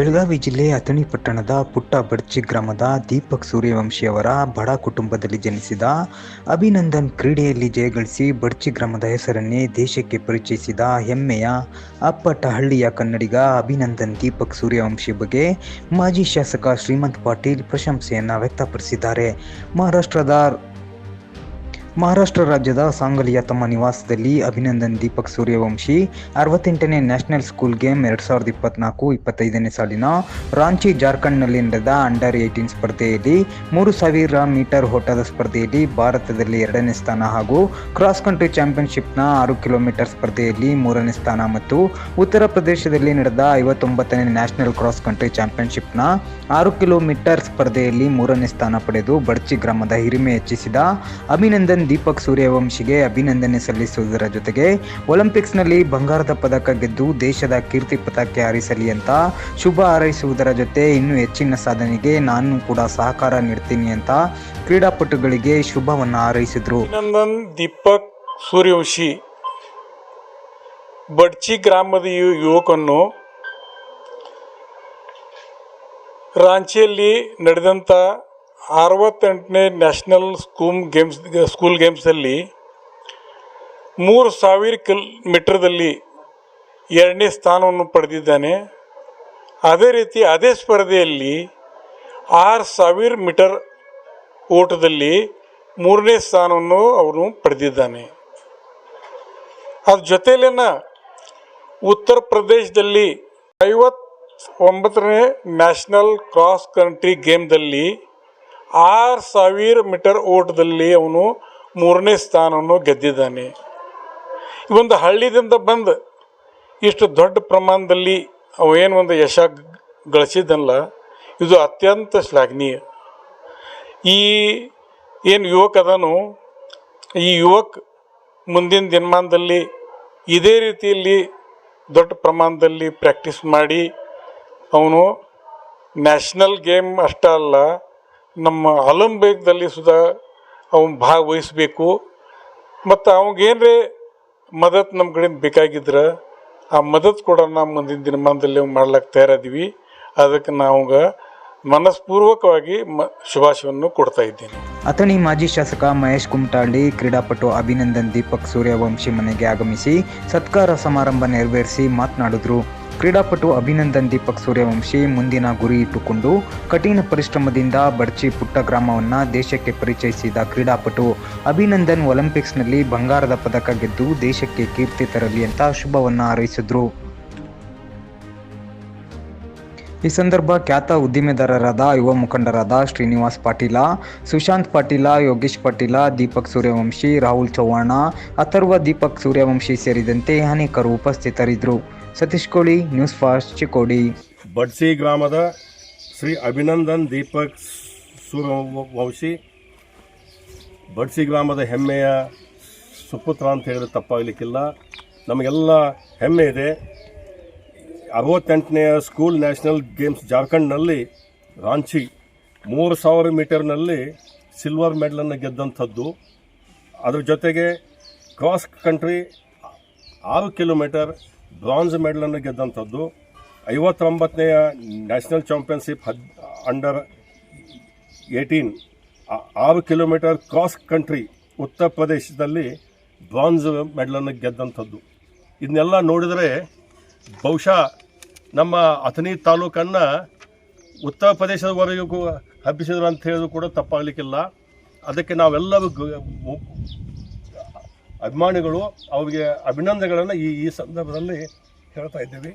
ಬೆಳಗಾವಿ ಜಿಲ್ಲೆ ಅಥಣಿ ಪಟ್ಟಣದ ಪುಟ್ಟ ಬಡ್ಚಿ ಗ್ರಾಮದ ದೀಪಕ್ ಸೂರ್ಯವಂಶಿಯವರ ಬಡ ಕುಟುಂಬದಲ್ಲಿ ಜನಿಸಿದ ಅಭಿನಂದನ್ ಕ್ರೀಡೆಯಲ್ಲಿ ಜಯಗಳಿಸಿ ಬಡ್ಚಿ ಗ್ರಾಮದ ಹೆಸರನ್ನೇ ದೇಶಕ್ಕೆ ಪರಿಚಯಿಸಿದ ಹೆಮ್ಮೆಯ ಅಪ್ಪಟ ಹಳ್ಳಿಯ ಕನ್ನಡಿಗ ಅಭಿನಂದನ್ ದೀಪಕ್ ಸೂರ್ಯವಂಶಿ ಬಗ್ಗೆ ಮಾಜಿ ಶಾಸಕ ಶ್ರೀಮಂತ್ ಪಾಟೀಲ್ ಪ್ರಶಂಸೆಯನ್ನು ವ್ಯಕ್ತಪಡಿಸಿದ್ದಾರೆ. ಮಹಾರಾಷ್ಟ್ರದ ಮಹಾರಾಷ್ಟ್ರ ರಾಜ್ಯದ ಸಾಂಗಲಿಯ ತಮ್ಮ ನಿವಾಸದಲ್ಲಿ ಅಭಿನಂದನ್ ದೀಪಕ್ ಸೂರ್ಯವಂಶಿ ಅರವತ್ತೆಂಟನೇ ನ್ಯಾಷನಲ್ ಸ್ಕೂಲ್ ಗೇಮ್ ಎರಡು ಸಾವಿರದ ಇಪ್ಪತ್ನಾಲ್ಕು ಇಪ್ಪತ್ತೈದನೇ ಸಾಲಿನ ರಾಂಚಿ ಜಾರ್ಖಂಡ್ನಲ್ಲಿ ನಡೆದ ಅಂಡರ್ ಏಯ್ಟೀನ್ ಸ್ಪರ್ಧೆಯಲ್ಲಿ ಮೂರು ಸಾವಿರ ಮೀಟರ್ ಓಟದ ಸ್ಪರ್ಧೆಯಲ್ಲಿ ಭಾರತದಲ್ಲಿ ಎರಡನೇ ಸ್ಥಾನ ಹಾಗೂ ಕ್ರಾಸ್ ಕಂಟ್ರಿ ಚಾಂಪಿಯನ್ಶಿಪ್ನ ಆರು ಕಿಲೋಮೀಟರ್ ಸ್ಪರ್ಧೆಯಲ್ಲಿ ಮೂರನೇ ಸ್ಥಾನ ಮತ್ತು ಉತ್ತರ ಪ್ರದೇಶದಲ್ಲಿ ನಡೆದ ಐವತ್ತೊಂಬತ್ತನೇ ನ್ಯಾಷನಲ್ ಕ್ರಾಸ್ ಕಂಟ್ರಿ ಚಾಂಪಿಯನ್ಶಿಪ್ನ ಆರು ಕಿಲೋಮೀಟರ್ ಸ್ಪರ್ಧೆಯಲ್ಲಿ ಮೂರನೇ ಸ್ಥಾನ ಪಡೆದು ಬಡ್ಚಿ ಗ್ರಾಮದ ಹಿರಿಮೆ ಹೆಚ್ಚಿಸಿದ ಅಭಿನಂದನ್ ದೀಪಕ್ ಸೂರ್ಯವಂಶಿಗೆ ಅಭಿನಂದನೆ ಸಲ್ಲಿಸುವುದರ ಜೊತೆಗೆ ಒಲಿಂಪಿಕ್ಸ್ನಲ್ಲಿ ಬಂಗಾರದ ಪದಕ ಗೆದ್ದು ದೇಶದ ಕೀರ್ತಿ ಪತಾಕೆ ಹಾರಿಸಲಿ ಅಂತ ಶುಭ ಹಾರೈಸುವುದರ ಜೊತೆ ಇನ್ನೂ ಹೆಚ್ಚಿನ ಸಾಧನೆಗೆ ನಾನು ಕೂಡ ಸಹಕಾರ ನೀಡ್ತೀನಿ ಅಂತ ಕ್ರೀಡಾಪಟುಗಳಿಗೆ ಶುಭವನ್ನು ಹಾರೈಸಿದರು. ಅಭಿನಂದನ್ ದೀಪಕ್ ಸೂರ್ಯವಂಶಿ. ಬಡ್ಚಿ ಗ್ರಾಮದ ಯುವಕನ್ನು ರಾಂಚಿಯಲ್ಲಿ ನಡೆದಂಥ ಅರವತ್ತೆಂಟನೇ ನ್ಯಾಷನಲ್ ಸ್ಕೂಮ್ ಗೇಮ್ಸ್, ಸ್ಕೂಲ್ ಗೇಮ್ಸಲ್ಲಿ ಮೂರು ಸಾವಿರ ಕಿಲ್ ಮೀಟ್ರದಲ್ಲಿ ಎರಡನೇ ಸ್ಥಾನವನ್ನು ಪಡೆದಿದ್ದಾನೆ. ಅದೇ ರೀತಿ ಅದೇ ಸ್ಪರ್ಧೆಯಲ್ಲಿ ಆರು ಸಾವಿರ ಮೀಟರ್ ಓಟದಲ್ಲಿ ಮೂರನೇ ಸ್ಥಾನವನ್ನು ಅವನು ಪಡೆದಿದ್ದಾನೆ. ಅದ್ರ ಜೊತೆಯಲ್ಲೇನ ಉತ್ತರ ಪ್ರದೇಶದಲ್ಲಿ ಐವತ್ ಒಂಬತ್ತನೇ ನ್ಯಾಷನಲ್ ಕ್ರಾಸ್ ಕಂಟ್ರಿ ಗೇಮ್ದಲ್ಲಿ ಆರು ಸಾವಿರ ಮೀಟರ್ ಓಟದಲ್ಲಿ ಅವನು ಮೂರನೇ ಸ್ಥಾನವನ್ನು ಗೆದ್ದಿದ್ದಾನೆ. ಒಂದು ಹಳ್ಳಿದಿಂದ ಬಂದು ಇಷ್ಟು ದೊಡ್ಡ ಪ್ರಮಾಣದಲ್ಲಿ ಅವ ಏನು ಒಂದು ಯಶ ಗಳಿಸಿದ್ದಲ್ಲ ಇದು ಅತ್ಯಂತ ಶ್ಲಾಘನೀಯ. ಈ ಏನು ಯುವಕ ಅದನು, ಈ ಯುವಕ ಮುಂದಿನ ದಿನಮಾನದಲ್ಲಿ ಇದೇ ರೀತಿಯಲ್ಲಿ ದೊಡ್ಡ ಪ್ರಮಾಣದಲ್ಲಿ ಪ್ರಾಕ್ಟೀಸ್ ಮಾಡಿ ಅವನು ನ್ಯಾಷನಲ್ ಗೇಮ್ ಅಷ್ಟೇ ಅಲ್ಲ ನಮ್ಮ ಅಲಂಬೇಗದಲ್ಲಿ ಸುದಾ ಅವನು ಭಾಗವಹಿಸಬೇಕು. ಮತ್ತು ಅವಾಗೇನ್ರೆ ಮದತ್ ನಮ್ಮ ಕಡೆಯಿಂದ ಬೇಕಾಗಿದ್ರೆ, ಆ ಮದತ್ ಕೂಡ ನಾವು ಮುಂದಿನ ದಿನಮಾನದಲ್ಲಿ ಮಾಡ್ಲಿಕ್ಕೆ ತಯಾರಿದ್ದೀವಿ ಅದಕ್ಕೆ ನಾವು ಮನಸ್ಪೂರ್ವಕವಾಗಿ ಮ, ಶುಭಾಶಯವನ್ನು ಕೊಡ್ತಾ ಇದ್ದೇನೆ. ಅಥಣಿ ಮಾಜಿ ಶಾಸಕ ಮಹೇಶ್ ಕುಮಟಳ್ಳಿ, ಕ್ರೀಡಾಪಟು ಅಭಿನಂದನ್ ದೀಪಕ್ ಸೂರ್ಯವಂಶಿ ಮನೆಗೆ ಆಗಮಿಸಿ ಸತ್ಕಾರ ಸಮಾರಂಭ ನೆರವೇರಿಸಿ ಮಾತನಾಡಿದರು. ಕ್ರೀಡಾಪಟು ಅಭಿನಂದನ್ ದೀಪಕ್ ಸೂರ್ಯವಂಶಿ ಮುಂದಿನ ಗುರಿ ಇಟ್ಟುಕೊಂಡು ಕಠಿಣ ಪರಿಶ್ರಮದಿಂದ ಬಡ್ಚಿ ಪುಟ್ಟ ಗ್ರಾಮವನ್ನು ದೇಶಕ್ಕೆ ಪರಿಚಯಿಸಿದ ಕ್ರೀಡಾಪಟು ಅಭಿನಂದನ್ ಒಲಿಂಪಿಕ್ಸ್ನಲ್ಲಿ ಬಂಗಾರದ ಪದಕ ಗೆದ್ದು ದೇಶಕ್ಕೆ ಕೀರ್ತಿ ತರಲಿ ಅಂತ ಶುಭವನ್ನು ಹಾರೈಸಿದ್ರು. ಈ ಸಂದರ್ಭ ಖ್ಯಾತ ಉದ್ದಿಮೆದಾರರಾದ ಯುವ ಮುಖಂಡರಾದ ಶ್ರೀನಿವಾಸ್ ಪಾಟೀಲ, ಸುಶಾಂತ್ ಪಾಟೀಲ, ಯೋಗೇಶ್ ಪಾಟೀಲ, ದೀಪಕ್ ಸೂರ್ಯವಂಶಿ, ರಾಹುಲ್ ಚೌಹಾಣ ಅಥರ್ವ ದೀಪಕ್ ಸೂರ್ಯವಂಶಿ ಸೇರಿದಂತೆ ಅನೇಕರು ಉಪಸ್ಥಿತರಿದ್ದರು. ಸತೀಶ್ ಕೋಳಿ, ನ್ಯೂಸ್ ಫಾಸ್ಟ್ ಚಿಕ್ಕೋಡಿ. ಬಡ್ಸಿ ಗ್ರಾಮದ ಶ್ರೀ ಅಭಿನಂದನ್ ದೀಪಕ್ ಸೂರ್ಯವಂಶಿ, ಬಡ್ಸಿ ಗ್ರಾಮದ ಹೆಮ್ಮೆಯ ಸುಪುತ್ರ ಅಂತ ಹೇಳಿದ್ರೆ ತಪ್ಪಾಗಲಿಕ್ಕಿಲ್ಲ. ನಮಗೆಲ್ಲ ಹೆಮ್ಮೆ ಇದೆ. ಅರವತ್ತೆಂಟನೆಯ ಸ್ಕೂಲ್ ನ್ಯಾಷನಲ್ ಗೇಮ್ಸ್ ಜಾರ್ಖಂಡ್ನಲ್ಲಿ ರಾಂಚಿ ಮೂರು ಸಾವಿರ ಮೀಟರ್ನಲ್ಲಿ ಸಿಲ್ವರ್ ಮೆಡಲನ್ನು ಗೆದ್ದಂಥದ್ದು. ಅದ್ರ ಜೊತೆಗೆ ಕ್ರಾಸ್ ಕಂಟ್ರಿ ಆರು ಕಿಲೋಮೀಟರ್ ಬ್ರಾಂಜ್ ಮೆಡಲನ್ನು ಗೆದ್ದಂಥದ್ದು. ಐವತ್ತೊಂಬತ್ತನೆಯ ನ್ಯಾಷನಲ್ ಚಾಂಪಿಯನ್ಶಿಪ್ ಹದ್ ಅಂಡರ್ ಏಯ್ಟೀನ್ ಆರು ಕಿಲೋಮೀಟರ್ ಕ್ರಾಸ್ ಕಂಟ್ರಿ ಉತ್ತರ ಪ್ರದೇಶದಲ್ಲಿ ಬ್ರಾಂಜ್ ಮೆಡಲನ್ನು ಗೆದ್ದಂಥದ್ದು. ಇದನ್ನೆಲ್ಲ ನೋಡಿದರೆ ಬಹುಶಃ ನಮ್ಮ ಅಥಣಿ ತಾಲೂಕನ್ನು ಉತ್ತರ ಪ್ರದೇಶದವರೆಗೂ ಹಬ್ಬಿಸಿದ್ರು ಅಂತ ಹೇಳಿದ್ರು ಕೂಡ ತಪ್ಪಾಗಲಿಕ್ಕಿಲ್ಲ. ಅದಕ್ಕೆ ನಾವೆಲ್ಲರೂ ಅಭಿಮಾನಿಗಳು ಅವರಿಗೆ ಅಭಿನಂದನೆಗಳನ್ನು ಈ ಈ ಸಂದರ್ಭದಲ್ಲಿ ಹೇಳ್ತಾ ಇದ್ದೀವಿ.